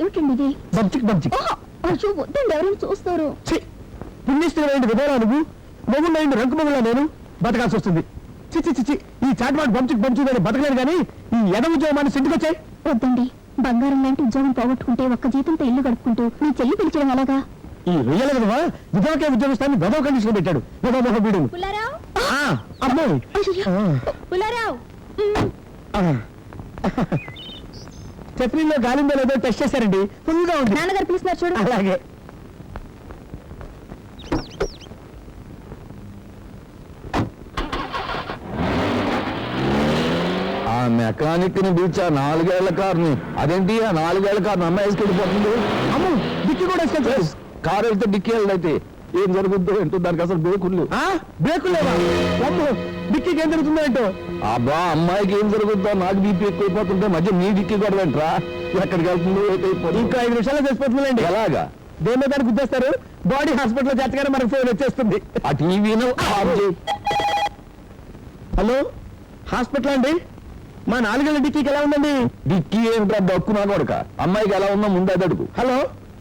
ఏమిటండి ఇది? అయ్యో వద్దండి ఎవరైనా చూస్తారు. పుణ్యస్థిరమైన విధవరా నువ్వు? మొగుళ్ళైంది రంకు మొగుళ్ళ నేను? బతకాల్సి వస్తుంది. చిచ్చి చిచ్చి ఈ చాట్మాట్ బంచుకు బంచుదని బతకలేను కానీ ఈ ఎద ఉద్యోగమాన్ని సిద్ధికొచ్చాయి వద్దండి బంగారం లాంటి ఉద్యోగం పోగొట్టుకుంటే ఒక్క జీతంతో ఇల్లు గడుపుకుంటూ మీ చెల్లి పిలిచడం ఎలాగా? ఈ రొయ్యల విధవా విధవకే ఉద్యోగస్తాన్ని విధవ కండిషన్ పెట్టాడు. విధవ మొహ వీడు. పుల్లారావు? ఆ, అమ్మాయి. పుల్లారావు. చట్నీలో గాలిందో లేదో టెస్ట్ చేశారండి. ఫుల్గా ఉంది. నాన్నగారు పిలుస్తున్నారు చూడు. అలాగే. ఆ మెకానిక్ని పిలిచా నాలుగేళ్ళ కార్ని. అదేంటి? ఆ నాలుగేళ్ళ కార్ని అమ్మాయి వేసుకెళ్ళిపోతుంది. అమ్ము డిక్కి కూడా వేసుకెళ్తారు కారు వెళ్తే డిక్కీ వెళ్ళైతే ఏం జరుగుద్దో ఏంటో దానికి అసలు బేకులు ఆ? బ్రేకులు లేవా? అమ్ము డిక్కీకి ఏం జరుగుతుందో ఏంటో? అబ్బా అమ్మాయికి ఏం జరుగుద్దో? నాకు బీపీ ఎక్కువైపోతుంటే మధ్య నీ డిక్కీ కూడా వెంట్రా ఎక్కడికి వెళ్తుందో ఏకైపోతుంది ఇంకా ఐదు నిమిషాల్లో చేసిపోతుందండి ఎలాగా? దేని మీద దానికి గుద్దేస్తారు? బాడీ హాస్పిటల్లో చేర్చగానే మనకు ఫోన్ వచ్చేస్తుంది. ఆ టీవీను హలో? హాస్పిటల్ అండి? మా నాలుగేళ్ళ డిక్కీకి ఎలా ఉందండి? డిక్కీ ఏంట్రా దక్కు నా కొడక? అమ్మాయికి ఎలా ఉందో ముందే అడుగు. హలో?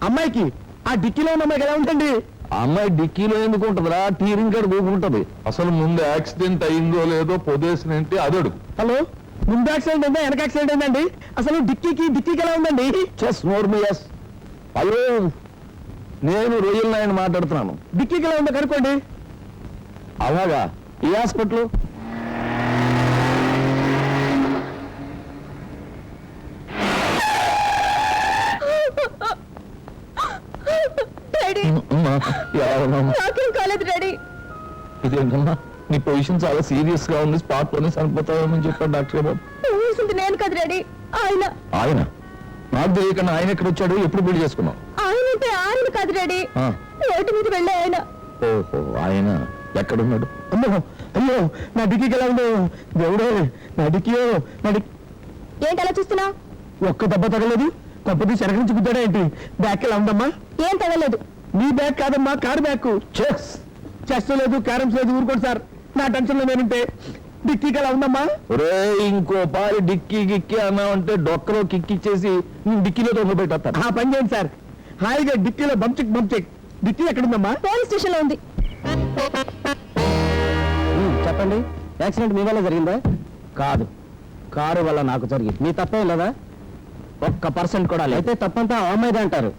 అమ్మాయికి? ఆ డిక్కీలో ఉన్న అమ్మాయికి ఎలా ఉందండి? ఆ అమ్మాయి డిక్కీలో ఎందుకు ఉంటుందిరా? టీరింగ్ కాడ కూకుంటది అసలు ముందు యాక్సిడెంట్ అయిందో లేదో పొదేసినంటే అది అడుగు హలో? ముందు యాక్సిడెంట్ అయిందా వెనక యాక్సిడెంట్ అయిందండి? అసలు డిక్కీకి డిక్కీకి ఎలా ఉందండి? చెస్ నోర్మి ఎస్. అయ్యో నేను రొయ్యల నాయన మాట్లాడుతున్నాను. డిక్కీకి ఎలా ఉందో కనుక్కోండి. అలాగా? ఈ హాస్పిటల్ డాడీ ఎలా ఉన్నావు నాకేం కాలేదు డాడీ. ఇదేంటమ్మా? నీ పొజిషన్ చాలా సీరియస్గా ఉంది స్పాట్లోనే చనిపోతావేమని చెప్పాడు డాక్టర్ బాబు ఊసింది నేను కాదు డాడీ. ఆయన. ఆయన? నాకు తెలియకుండా ఆయన ఎక్కడ వచ్చాడు? ఎప్పుడు పెళ్ళి చేసుకున్నావు? ఆయన అంటే ఆయన కాదు డాడీ. ఆ, రోడ్డు మీద వెళ్ళే ఆయన. ఓహో ఆయన ఎక్కడున్నాడు? అమ్మో అయ్యో నా డిక్కీకి ఎలా ఉందో. దేవుడే నా డిక్కీయో నా డిక్. ఏంటి అలా చూస్తున్నా ఒక్క దెబ్బ తగలేదు? కొంపది చెరగ నుంచి గుద్దాడా ఏంటి? బ్యాక్ ఎలా ఉందమ్మా? ఏం తగలేదు. నీ బ్యాగ్ కాదమ్మా కార్ బ్యాగ్. చెస్. చెస్ లేదు క్యారమ్స్ లేదు ఊరుకోండి సార్. నా టెన్షన్లో నేనుంటే డిక్కీకి ఎలా ఉందమ్మా? రే ఇంకో పారి డిక్కీ గిక్కి అన్నావంటే డొక్కలో కిక్కిచ్చేసి నేను డిక్కీలో దొంగ పెట్టేస్తాను. ఆ పని చేయండి సార్. హాయిగా డిక్కీలో బంచిక్ బంచిక్ డిక్కీ ఎక్కడుందమ్మా? పోలీస్ స్టేషన్లో ఉంది చెప్పండి. యాక్సిడెంట్ మీ వల్ల జరిగిందా? కాదు. కారు వల్ల నాకు జరిగింది. మీ తప్పేం లేదా? ఒక్క పర్సెంట్ కూడా లేదు. అయితే తప్పంతా అమ్మాయిదే అంటారు.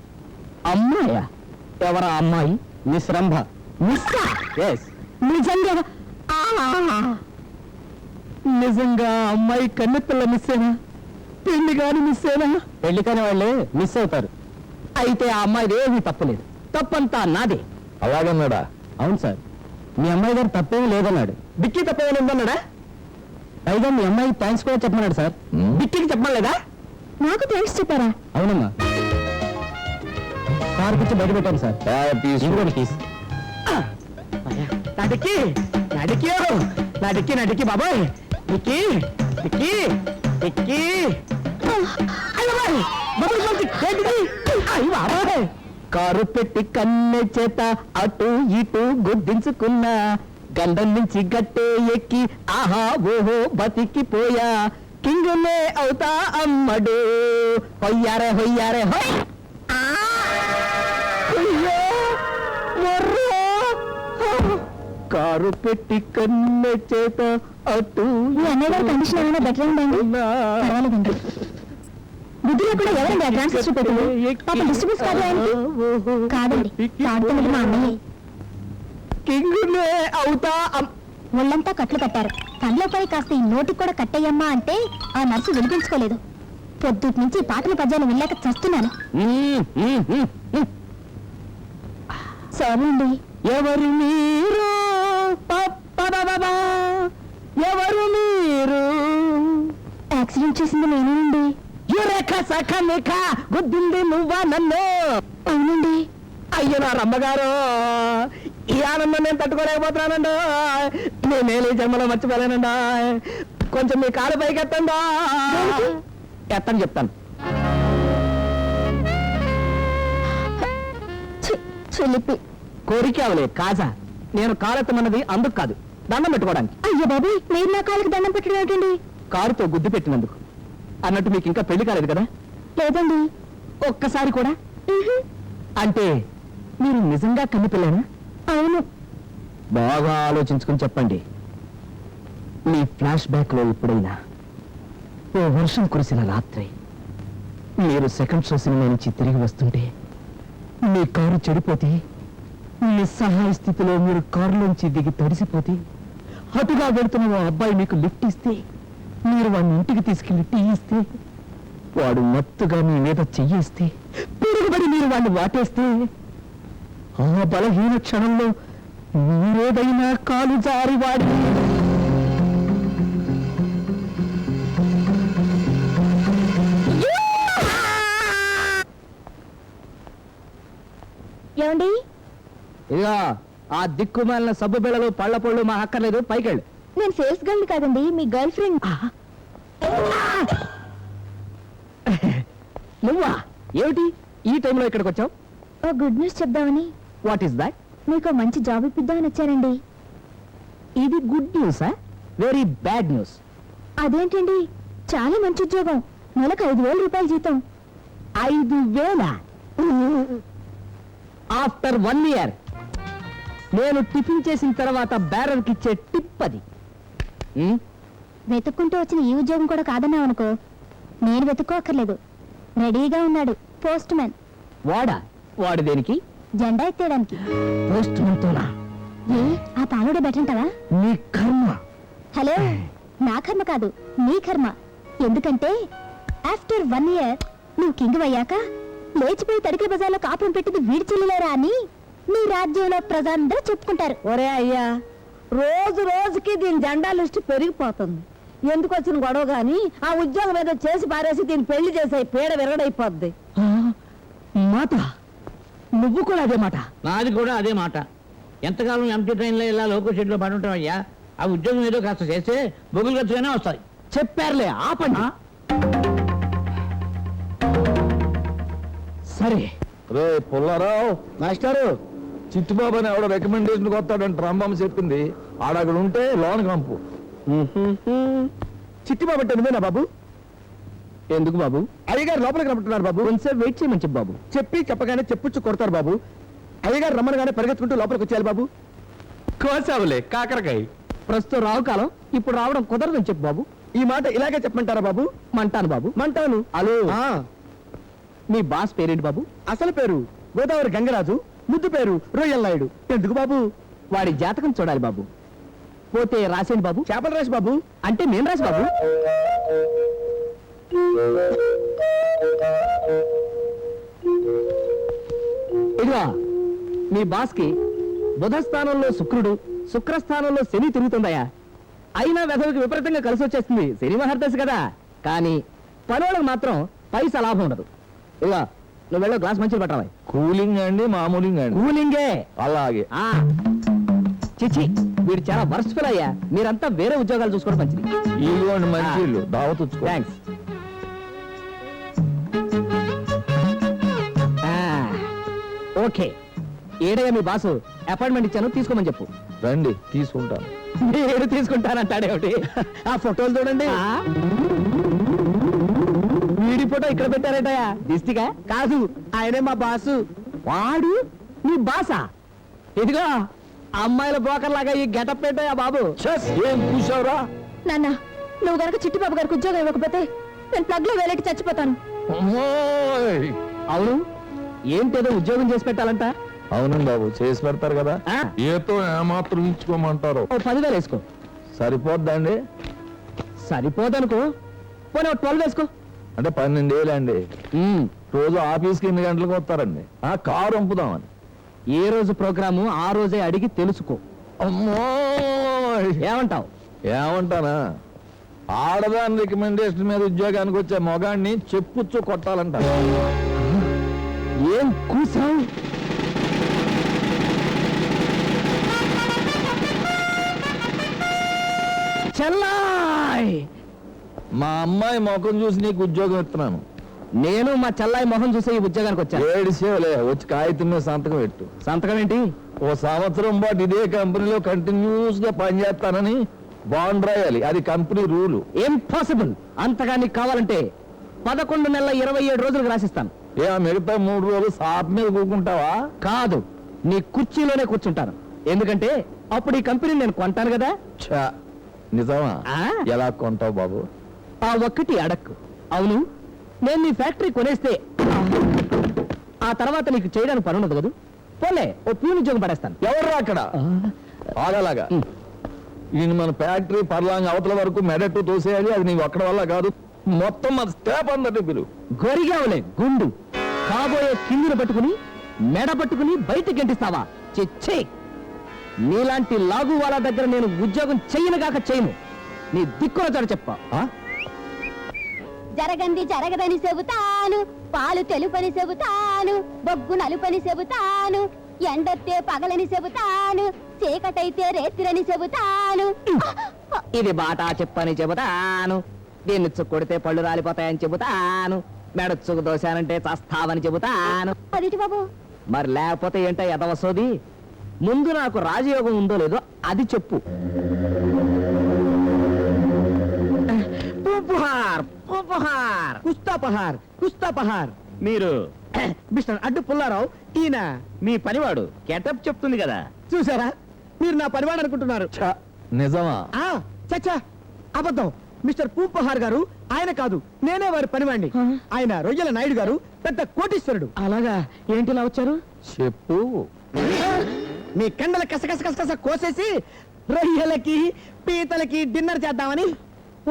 అమ్మాయా? ఎవరా అమ్మాయి? మిస్ రంభ. ఎస్ నిజంగా? ఆ, నిజంగా ఆ అమ్మాయి కన్నెపిల్ల మిస్ అయినా పెళ్ళి కాని మిస్ అయినా పెళ్ళి కాని వాళ్ళే మిస్ అవుతారు. అయితే ఆ అమ్మాయి ఏమీ తప్పలేదు. తప్పంతా నాదే. అలాగన్నాడా? అవును సార్. మీ అమ్మాయి గారు తప్పేమీ లేదన్నాడు. డిక్కీ తప్పేమీ ఉందన్నాడా? పైగా మీ అమ్మాయి థ్యాంక్స్ కూడా చెప్పమన్నాడు సార్. హ్మ్. డిక్కీకి చెప్పలేదా నాకు థ్యాంక్స్ చెప్పారా? అవునమ్మా. కారు పిచ్చి బయట పెట్టాను సార్. హ్యాపీ ఇదిగోండి కీస్ నా డిక్కీ నా డిక్కీ నా డిక్కీ నా డిక్కీ బాబాయ్. డిక్కీ డిక్కీ డిక్కీ కారు పెట్టి కన్నె చేత అటు ఇటు గుద్దించుకున్నా. గండం నుంచి గట్టే ఎక్కి ఆహా ఓహో బతికిపోయా. కింగునే అవుతా అమ్మడు. హొయ్యారే హొయ్యారే హొయ్ కారు పెట్టి కన్నె చేత అటు మీ అన్నయ్య గారి కండిషన్ ఏమైనా బెటర్ ఉందండి పర్వాలేదండి. బుద్ధిలో కూడా ఎవరండి అడ్వాన్స్ ఇచ్చి పెట్టింది పాప డిస్టర్బెన్స్ కాదు ఆయనకి. కాదండి. తాడుతున్నది మా అన్నయ్య కింగునే అవుతా ఒళ్ళంతా కట్లు కట్టారు. తనలో పై కాస్త ఈ నోటికి కూడా కట్టయ్యమ్మా అంటే ఆ నర్సు వినిపించుకోలేదు. పొద్దుటి నుంచి ఈ పాటల పద్యాలు వెళ్ళాక చస్తున్నాను. మ్మ్, మ్మ్, మ్మ్, మ్మ్. సారీ అండి ఎవరు మీరు? చేసింది నేనేనండి. యురేఖ సఖ నిఖ గుద్దింది నువ్వా నన్ను? అవునండి. అయ్యో నా రమ్మగారు ఈ ఆనందం నేను తట్టుకోలేకపోతున్నానండి. నేనేలి జన్మలో మర్చిపోలేనండి. కొంచెం మీ కాలు పైకి ఎత్తండి ఎత్తని చెప్తాను చిలిపి కోరిక అవలే కాజా. నేను కాలెత్తమన్నది అందుకు కాదు దండం పెట్టుకోవడానికి. అయ్యో బాబు మీరు నా కాళ్ళకి దండం పెట్టడం ఏంటండి కారుతో గుద్దు పెట్టినందుకు. అన్నట్టు మీకు ఇంకా పెళ్ళి కాలేదు కదా? లేదండి. ఒక్కసారి కూడా? అంటే మీరు నిజంగా కన్నిపిల్లేనా అవును. బాగా ఆలోచించుకుని చెప్పండి. మీ ఫ్లాష్ బ్యాక్లో ఎప్పుడైనా ఓ వర్షం కురిసిన రాత్రి మీరు సెకండ్ షో సినిమా నుంచి తిరిగి వస్తుంటే మీ కారు చెడిపోతే నిస్సహాయ స్థితిలో మీరు కారులోంచి దిగి తడిసిపోతే అటుగా వెళ్తున్న ఓ అబ్బాయి మీకు లిఫ్ట్ ఇస్తే మీరు వాడిని ఇంటికి తీసుకెళ్ళి టీ ఇస్తే వాడు మత్తుగా మీ మీద చెయ్యేస్తే పిరుగుబడి మీరు వాడిని వాటేస్తే ఆ బలహీన క్షణంలో మీరేదైనా కాలు జారి వాడి ఏమండి? ఆ దిక్కుమాలిన సబ్బు బిళ్ళలు పళ్ళ పళ్ళు మా అక్కర్లేదు పైకెళ్ళు. నేను సేల్స్ గర్ల్ కాదండి మీ గర్ల్ ఫ్రెండ్. నువ్వా? ఏమిటి? ఈ టైంలో ఇక్కడికి వచ్చావు? ఓ గుడ్ న్యూస్ చెప్దామని. వాట్ ఈస్ దాట్ మీకు మంచి జాబ్ ఇప్పిద్దామని వచ్చానండి. ఇది గుడ్ న్యూసా వెరీ బ్యాడ్ న్యూస్ అదేంటండి? చాలా మంచి ఉద్యోగం. నెలకు ఐదు వేల రూపాయల జీతం. ఐదు వేల? ఆఫ్టర్ వన్ ఇయర్ నేను టిఫిన్ చేసిన తర్వాత బ్యారర్కి ఇచ్చే టిప్ అది. వెతుక్కుంటూ వచ్చిన ఈ ఉద్యోగం కూడా కాదన్నావు అనుకో నేను వెతుక్కోక్కర్లేదు. రెడీగా ఉన్నాడు పోస్ట్ మ్యాన్. వాడా? వాడు దేనికి? జెండా ఎత్తేయడానికి. పోస్ట్ తోనా? ఏ ఆ పాలుడే బెటంటావా? నీ కర్మ. హలో నా కర్మ కాదు నీ కర్మ. ఎందుకంటే ఆఫ్టర్ వన్ ఇయర్ నువ్వు కింగ్ అయ్యాక లేచిపోయి తడికల బజార్లో కాపురం పెట్టింది వీడి చెల్లిలేరా అని నీ రాజ్యంలో ప్రజలందరూ చెప్పుకుంటారు. ఒరే అయ్యా రోజు రోజుకి దీని జెండా లిస్టు పెరిగిపోతుంది. ఎందుకు వచ్చిన గొడవ గాని ఆ ఉద్యోగం ఏదో చేసి పారేసి దీన్ని పెళ్ళి చేసే పీడ విరగడైపోద్ది. ఆ, మాట నువ్వు కూడా అదే మాట. నాది కూడా అదే మాట. ఎంతకాలం ఎంటీ ట్రైన్లో ఇలా లోకల్ షెడ్లో పడి ఉంటాం అయ్యా ఆ ఉద్యోగం ఏదో కాస్త చేస్తే బొగులు ఖర్చుగానే వస్తాయి. చెప్పారులే ఆపండి. సరే. రే పుల్లారావు మాస్టారు. చిట్టుబాబు అని ఎవడో రికమెండేషన్ వస్తాడంట రాంబాబు చెప్పింది ఆడ అక్కడ ఉంటే లోన్ కంపు చిట్టిబాబు అంటే నువ్వేనా బాబు? ఎందుకు బాబు? అయ్యగారు లోపలికి రమ్మంటున్నారు బాబు. కొంచెం వెయిట్ చేయమని చెప్పు బాబు. చెప్పి చెప్పగానే చెప్పుచ్చు కొడతారు బాబు. అయ్యగారు రమ్మనగానే పరిగెత్తుకుంటూ లోపలికి వచ్చేయాలి బాబు. కోసావులే కాకరకాయ. ప్రస్తుతం రావు కాలం ఇప్పుడు రావడం కుదరదని చెప్పు బాబు. ఈ మాట ఇలాగే చెప్పమంటారా బాబు? మంటాను బాబు. మంటాను. హలో. మీ బాస్ పేరేంటి బాబు? అసలు పేరు గోదావరి గంగరాజు. ముద్దు పేరు రొయ్యల్ నాయుడు. ఎందుకు బాబు? వాడి జాతకం చూడాలి బాబు. పోతే రాసేయండి బాబు. చేపలు రాసి బాబు. అంటే నేను రాసి బాబు. ఇదిగో మీ బాస్కి బుధ స్థానంలో శుక్రుడు శుక్రస్థానంలో శని తిరుగుతుందయ్యా. అయినా వెధవికి విపరీతంగా కలిసి వచ్చేస్తుంది శని మహర్దశ కదా. కానీ పనులకు మాత్రం పైసా లాభం ఉండదు. ఇదిగో నువ్వు వెళ్ళో గ్లాస్ మంచిది పట్టరాయి కూలింగ్ అండి మామూలింగ్ అండి. కూలింగే. అలాగే. ఆ. చిచి వీడు చాలా వర్స్ఫుల్ అయ్యా. మీరంతా వేరే ఉద్యోగాలు చూసుకోవడం మంచిది. ఇదిగోండి మంచి ఇల్లు దావత్ వచ్చుకో థ్యాంక్స్ ఓకే. ఏడయ్యా మీ బాసు. అపాయింట్మెంట్ ఇచ్చాను తీసుకోమని చెప్పు. రండి తీసుకుంటాను. నేను తీసుకుంటానంటాడేమిటి? ఆ ఫోటోలు చూడండి. ఫోటో ఇక్కడ పెట్టారేటయా? దిష్టిగా? కాదు ఆయనే మా బాసు. వాడు? నీ బాసా? ఇదిగో అమ్మాయిల బ్రోకర్ లాగా ఈ గెటప్ పెట్టాయా బాబు? చెస్ ఏం కూర్చోరా నాన్న నువ్వు గనక చిట్టిబాబు గారికి ఉద్యోగం ఇవ్వకపోతే నేను ప్లగ్లో వేలేకి చచ్చిపోతాను. అవును? ఏంటేదో ఉద్యోగం చేసి పెట్టాలంట? అవునండి బాబు చేసి పెడతారు కదా. ఆ, ఏతో ఏమాత్రం ఇచ్చుకోమంటారు ఓ పదివేలు వేసుకో. సరిపోద్దండి సరిపోదనుకో. పోనీ ఓ ట్వెల్వ్ వేసుకో. అంటే పన్నెండేళ్ళండి. రోజు ఆఫీస్కి ఎన్ని గంటలకు వస్తారండి? ఆ కారు పంపుదామని ఏ రోజు ప్రోగ్రాము ఆ రోజే అడిగి తెలుసుకో. అమ్మో! ఏమంటావు? ఏమంటానా? ఆడదాని రికమెండేషన్ మీద ఉద్యోగానికి వచ్చే మొగాడిని చెప్పుచ్చు కొట్టాలంట ఏం కూసావు మా అమ్మాయి ముఖం చూసి నీకు ఉద్యోగం ఇస్తున్నాను. నేను మా చెల్లాయి మొహం చూసే ఈ ఉద్యోగానికి వచ్చాను. ఏడిసేవలే వచ్చి కాగితం మీద సంతకం పెట్టు. సంతకం ఏంటి ఓ సంవత్సరం పాటు ఇదే కంపెనీలో కంటిన్యూస్గా పనిచేస్తానని బాండ్ రాయాలి. అది కంపెనీ రూలు. ఇంపాసిబుల్ అంతగా నీకు కావాలంటే పదకొండు నెలల ఇరవై ఏడు రోజులకు రాసిస్తాను. ఏ మిగతా మూడు రోజులు సాప్ మీద కూకుంటావా? కాదు నీ కుర్చీలోనే కూర్చుంటాను. ఎందుకంటే అప్పుడు ఈ కంపెనీని నేను కొంటాను కదా. ఛా, నిజమా? ఆ. ఎలా కొంటావు బాబు? ఆ ఒక్కటి అడక్కు. అవును నేను నీ ఫ్యాక్టరీ కొనేస్తే ఆ తర్వాత నీకు చేయడానికి పని ఉండదు కదా? పోలే ఓ ప్యూన్ ఉద్యోగం పడేస్తాను. ఎవరు అక్కడ? ఆగలాగా. ఈయన మన ఫ్యాక్టరీ పర్లాంగ్ అవతల వరకు మెడట్టు తోసేయాలి అది నీవు ఒక్కడ వల్ల కాదు. మొత్తం మన స్టాప్ అందరినీ పిలువు గొరిగావులే గుండు. కాబోయే కిందిని పట్టుకుని మెడ పట్టుకుని బయటికి గంటిస్తావా? చిచ్చే నీలాంటి లాగు వాళ్ళ దగ్గర నేను ఉద్యోగం చెయ్యను కాక చేయను. నీ దిక్కున చోట చెప్ప. జరగంది జరగదని చెబుతాను పాలు తెలుపని చెబుతాను బొగ్గు నలుపని చెబుతాను ఎండొత్తే పగలని చెబుతాను చీకటైతే రేత్రిని చెబుతాను. ఇది బాటా చెప్పని చెబుతాను దీన్ని కొడితే పళ్ళు రాలిపోతాయని చెబుతాను మెడ చుక్కు దోశానంటే చస్తావని చెబుతాను. అదిటి బాబు? మరి లేకపోతే ఏంటో ఎదవసోది ముందు నాకు రాజయోగం ఉందో లేదో అది చెప్పు. పూపుహార్ పూపుహార్ కుస్తాపహార్ కుస్తాపహార్. మీరు మిస్టర్ అడ్డు పుల్లారావు ఈయన మీ పనివాడు. గెటప్ చెప్తుంది కదా. చూసారా మీరు నా పనివాడు అనుకుంటున్నారు. ఛ, నిజమా? ఆ చచ్చా అబద్ధం. మిస్టర్ పూపహార్ గారు ఆయన కాదు నేనే వారి పనివాణ్ణి. ఆయన రొయ్యల నాయుడు గారు పెద్ద కోటీశ్వరుడు. అలాగా? ఏంటిలా వచ్చారు? చెప్పు. మీ కండల కసకస కసకస కోసేసి రొయ్యలకి పీతలకి డిన్నర్ చేద్దామని.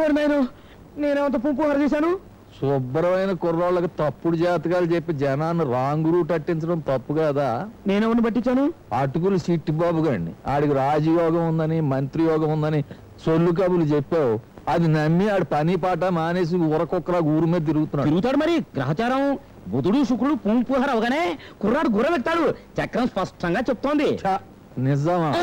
ఓరు నేను నేనేమంత పూపహార్ చేశాను? శుభ్రమైన కుర్రోళ్ళకి తప్పుడు జాతకాలు చెప్పి జనాన్ని రాంగ్ రూట్ అట్టించడం తప్పు కదా? నేనేమని పట్టించాను? అటుకులు సిట్టి బాబు గండి ఆడికి రాజయోగం ఉందని మంత్రి యోగం ఉందని సొల్లు కబులు చెప్పావు. అది నమ్మి ఆడు పని పాట మానేసి ఊరకొక్కరా ఊరి మీద తిరుగుతున్నాడు. తిరుగుతాడు మరి. గ్రహచారం. బుధుడు శుక్రుడు పూంపుహార్ అవగానే కుర్రాడు గుర్ర వెక్తాడు. చక్రం స్పష్టంగా చెప్తోంది. ఛ, నిజమా?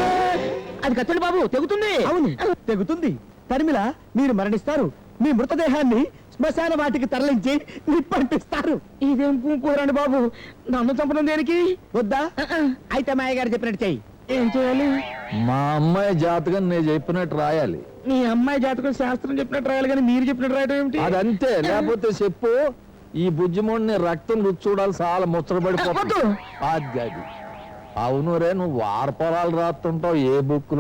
అది కత్తండి బాబు తెగుతుంది. అవును తెగుతుంది. తరిమిల మీరు మరణిస్తారు. మీ మృతదేహాన్ని శ్మశాన వాటికి తరలించి నిప్పంటిస్తారు. ఇదేం పూకూరండి బాబు? నన్ను చంపడం దేనికి? వద్దా? అయితే మాయ గారు చెప్పినట్టు చెయ్యి ఏం చేయాలి? మా అమ్మాయి జాతకం నేను చెప్పినట్టు రాయాలి. మీ అమ్మాయి జాతకం శాస్త్రం చెప్పినట్టు రాయాలి కానీ మీరు చెప్పినట్టు రాయడం ఏమిటి? అదంతే. లేకపోతే చెప్పు ఈ బుజ్జిమోడిని రక్తం రుచి చూడాలి చాలా ముచ్చటపడిపోతుంది అది అవును రే నువ్వు వారపరాలు రాస్తుంటావు ఏ బుక్